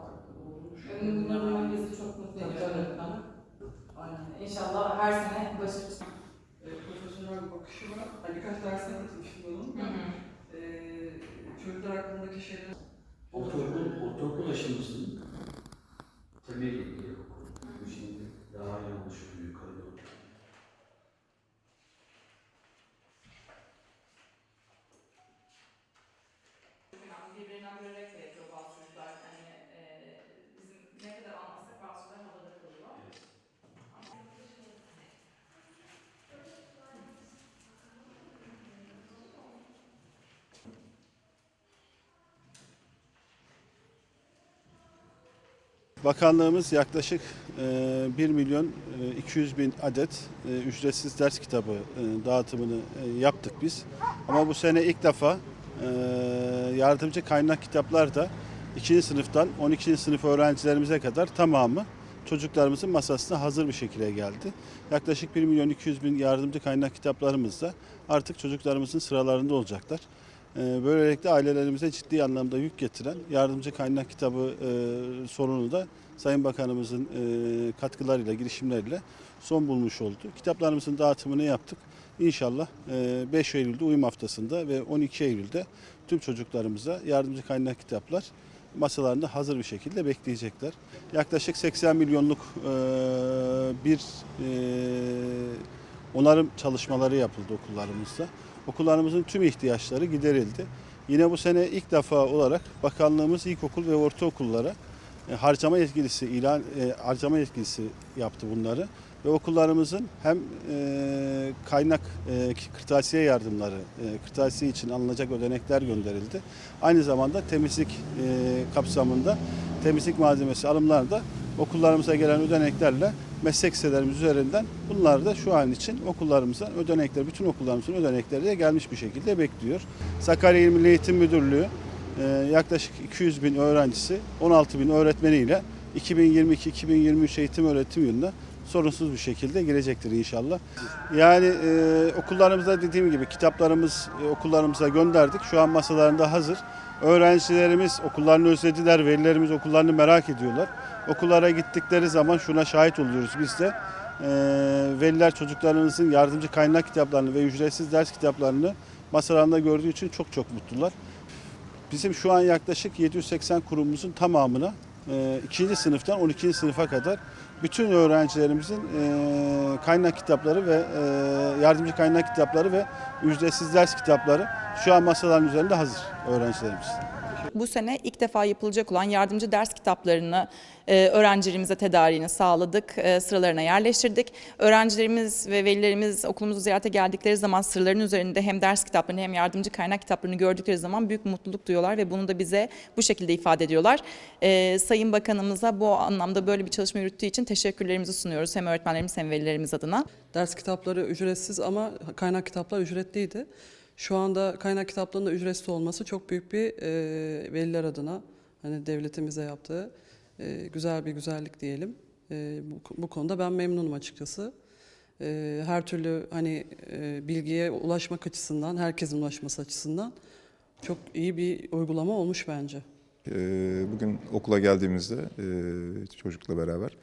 farklı olmuş. Bunların olması çok mutlu ediyor tabii. öğretmenim. Aynen. İnşallah her sene başarılı. E, profesyonel bir bakışı var. Hani birkaç dersine katılmıştım onun. Hı hı. E, çocuklar hakkındaki şeyler Ortaokul, ortaokul aşamasının temeli ilkokul. Bu şimdi daha iyi anlaşılıyor yukarı doğru. Birbirinden bölerek de yapıyor bazı çocuklar. Hani e, bizim ne kadar anlatsak bazı çocuklar havada kalıyor. Bakanlığımız yaklaşık e, 1 milyon e, 200 bin adet e, ücretsiz ders kitabı e, dağıtımını e, yaptık biz. Ama bu sene ilk defa e, yardımcı kaynak kitaplar da 2. sınıftan 12. sınıf öğrencilerimize kadar tamamı çocuklarımızın masasına hazır bir şekilde geldi. Yaklaşık 1 milyon 200 bin yardımcı kaynak kitaplarımız da artık çocuklarımızın sıralarında olacaklar. Ee, Böylelikle ailelerimize ciddi anlamda yük getiren yardımcı kaynak kitabı e, sorunu da Sayın Bakanımızın e, katkılarıyla, girişimleriyle son bulmuş oldu. Kitaplarımızın dağıtımını yaptık. İnşallah e, 5 Eylül'de uyum haftasında ve 12 Eylül'de tüm çocuklarımıza yardımcı kaynak kitaplar masalarında hazır bir şekilde bekleyecekler. Yaklaşık 80 milyonluk e, bir e, onarım çalışmaları yapıldı okullarımızda. Okullarımızın tüm ihtiyaçları giderildi. Yine bu sene ilk defa olarak bakanlığımız ilkokul ve ortaokullara e, harcama yetkilisi ilan e, harcama yetkilisi yaptı bunları ve okullarımızın hem e, kaynak e, kırtasiye yardımları, e, kırtasiye için alınacak ödenekler gönderildi. Aynı zamanda temizlik kapsamında temizlik malzemesi alımları da okullarımıza gelen ödeneklerle meslek liselerimiz üzerinden bunlar da şu an için okullarımızdan ödenekler, bütün okullarımızın ödenekleri de gelmiş bir şekilde bekliyor. Sakarya İl Milli Eğitim Müdürlüğü e, yaklaşık 200 bin öğrencisi, 16 bin öğretmeniyle 2022-2023 eğitim öğretim yılına sorunsuz bir şekilde girecektir inşallah. Yani e, okullarımızda dediğim gibi kitaplarımız e, okullarımıza gönderdik. Şu an masalarında hazır. Öğrencilerimiz okullarını özlediler, velilerimiz okullarını merak ediyorlar. Okullara gittikleri zaman şuna şahit oluyoruz biz de. E, veliler çocuklarımızın yardımcı kaynak kitaplarını ve ücretsiz ders kitaplarını masalarında gördüğü için çok çok mutlular. Bizim şu an yaklaşık 780 kurumumuzun tamamına e, ikinci sınıftan 12. sınıfa kadar bütün öğrencilerimizin e, kaynak kitapları ve e, yardımcı kaynak kitapları ve ücretsiz ders kitapları şu an masaların üzerinde hazır öğrencilerimiz. Bu sene ilk defa yapılacak olan yardımcı ders kitaplarını e, öğrencilerimize tedariğini sağladık, e, sıralarına yerleştirdik. Öğrencilerimiz ve velilerimiz okulumuzu ziyarete geldikleri zaman sıraların üzerinde hem ders kitaplarını hem yardımcı kaynak kitaplarını gördükleri zaman büyük mutluluk duyuyorlar ve bunu da bize bu şekilde ifade ediyorlar. E, Sayın Bakanımıza bu anlamda böyle bir çalışma yürüttüğü için teşekkürlerimizi sunuyoruz hem öğretmenlerimiz hem velilerimiz adına. Ders kitapları ücretsiz ama kaynak kitaplar ücretliydi. Şu anda kaynak kitaplarının ücretsiz olması çok büyük bir e, veliler adına hani devletimize yaptığı e, güzel bir güzellik diyelim. E, bu, bu konuda ben memnunum açıkçası. E, her türlü hani e, bilgiye ulaşmak açısından, herkesin ulaşması açısından çok iyi bir uygulama olmuş bence. Ee, Bugün okula geldiğimizde e, çocukla beraber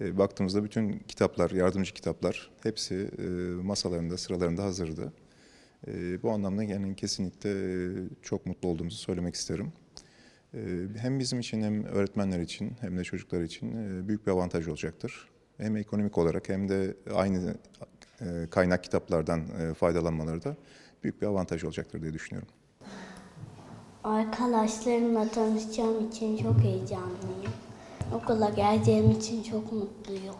e, baktığımızda bütün kitaplar, yardımcı kitaplar hepsi e, masalarında, sıralarında hazırdı. E, Bu anlamda yani kesinlikle e, çok mutlu olduğumuzu söylemek isterim. E, Hem bizim için hem öğretmenler için hem de çocuklar için e, büyük bir avantaj olacaktır. Hem ekonomik olarak hem de aynı e, kaynak kitaplardan faydalanmaları da büyük bir avantaj olacaktır diye düşünüyorum. Arkadaşlarımla tanışacağım için çok heyecanlıyım. Okula geleceğim için çok mutluyum.